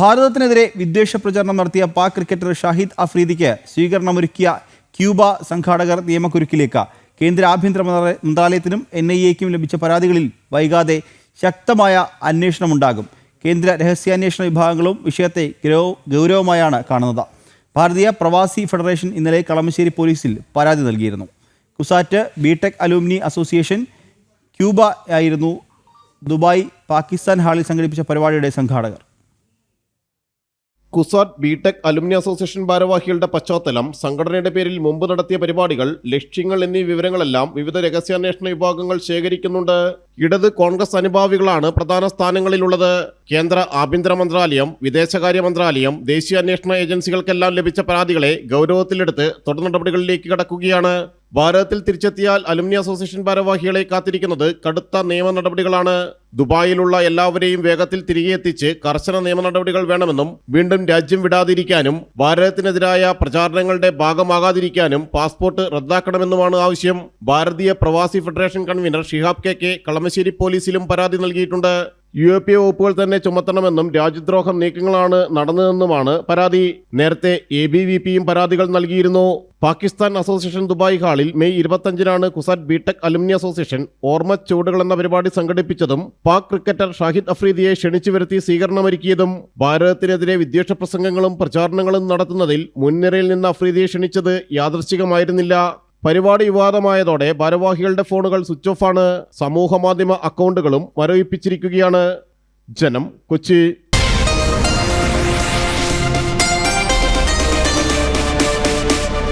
ഭാരതത്തിനെതിരെ വിദ്വേഷ പ്രചരണം നടത്തിയ പാക് ക്രിക്കറ്റർ ഷാഹിദ് അഫ്രീദിക്ക് സ്വീകരണമൊരുക്കിയ ക്യൂബ സംഘാടകർ നിയമക്കുരുക്കിലേക്ക്. കേന്ദ്ര ആഭ്യന്തര മന്ത്രാലയത്തിനും എൻ ഐ എക്കും ലഭിച്ച പരാതികളിൽ വൈകാതെ ശക്തമായ അന്വേഷണമുണ്ടാകും. കേന്ദ്ര രഹസ്യാന്വേഷണ വിഭാഗങ്ങളും വിഷയത്തെ ഗൗരവ- ഗൗരവമായാണ് കാണുന്നത്. ഭാരതീയ പ്രവാസി ഫെഡറേഷൻ ഇന്നലെ കളമശ്ശേരി പോലീസിൽ പരാതി നൽകിയിരുന്നു. CUSAT BTech alumni association CUBA ആയിരുന്നു ദുബായ് പാകിസ്ഥാൻ ഹാളിൽ സംഘടിപ്പിച്ച പരിപാടിയുടെ സംഘാടകർ. കുസാറ്റ് ബിടെക് അലുമിനി അസോസിയേഷൻ ഭാരവാഹികളുടെ പശ്ചാത്തലം സംഘടനയുടെ പേരിൽ മുമ്പ് നടത്തിയ പരിപാടികൾ ലക്ഷ്യങ്ങൾ എന്നീ വിവരങ്ങളെല്ലാം വിവിധ രഹസ്യാന്വേഷണ വിഭാഗങ്ങൾ ശേഖരിക്കുന്നുണ്ട്. ഇടത് കോൺഗ്രസ് അനുഭാവികളാണ് പ്രധാന സ്ഥാനങ്ങളിലുള്ളത്. കേന്ദ്ര ആഭ്യന്തര മന്ത്രാലയം വിദേശകാര്യ മന്ത്രാലയം ദേശീയ അന്വേഷണ ഏജൻസികൾക്കെല്ലാം ലഭിച്ച പരാതികളെ ഗൗരവത്തിലെടുത്ത് തുടർ നടപടികളിലേക്ക് കടക്കുകയാണ്. ഭാരതത്തിൽ തിരിച്ചെത്തിയാൽ അലുമിനി അസോസിയേഷൻ ഭാരവാഹികളെ കാത്തിരിക്കുന്നത് കടുത്ത നിയമ നടപടികളാണ്. ദുബായിലുള്ള എല്ലാവരെയും വേഗത്തിൽ തിരികെ എത്തിച്ച് കർശന നിയമ നടപടികൾ വേണമെന്നും വീണ്ടും രാജ്യം വിടാതിരിക്കാനും ഭാരതത്തിനെതിരായ പ്രചാരണങ്ങളുടെ ഭാഗമാകാതിരിക്കാനും പാസ്പോർട്ട് റദ്ദാക്കണമെന്നുമാണ് ആവശ്യം. Bharatiya Pravasi federation convenor Shihab K K Kalamassery പോലീസിലും പരാതി നൽകിയിട്ടുണ്ട്. യു എ പി വകുപ്പുകൾ തന്നെ ചുമത്തണമെന്നും രാജ്യദ്രോഹ നീക്കങ്ങളാണ് നടന്നതെന്നുമാണ് പരാതി. നേരത്തെ എ ബി വി പിയും പരാതികൾ നൽകിയിരുന്നു. പാകിസ്ഥാൻ അസോസിയേഷൻ ദുബായ് ഹാളിൽ മെയ് ഇരുപത്തഞ്ചിനാണ് കുസാറ്റ് ബിടെക് അലുമിനി അസോസിയേഷൻ ഓർമ്മ ചൂടുകൾ എന്ന പരിപാടി സംഘടിപ്പിച്ചതും പാക് ക്രിക്കറ്റർ ഷാഹിദ് അഫ്രീദിയെ ക്ഷണിച്ചു വരുത്തി സ്വീകരണമൊരുക്കിയതും ഭാരതത്തിനെതിരെ വിദ്വേഷ പ്രസംഗങ്ങളും പ്രചാരണങ്ങളും നടത്തുന്നതിൽ മുൻനിരയിൽ നിന്ന് അഫ്രീദിയെ ക്ഷണിച്ചത് യാദൃശ്ചികമായിരുന്നില്ല. പരിപാടി വിവാദമായതോടെ ഭാരവാഹികളുടെ ഫോണുകൾ സ്വിച്ച് ഓഫാണ് സമൂഹ മാധ്യമ അക്കൗണ്ടുകളും മരവിപ്പിച്ചിരിക്കുകയാണ്. ജനം കൊച്ചി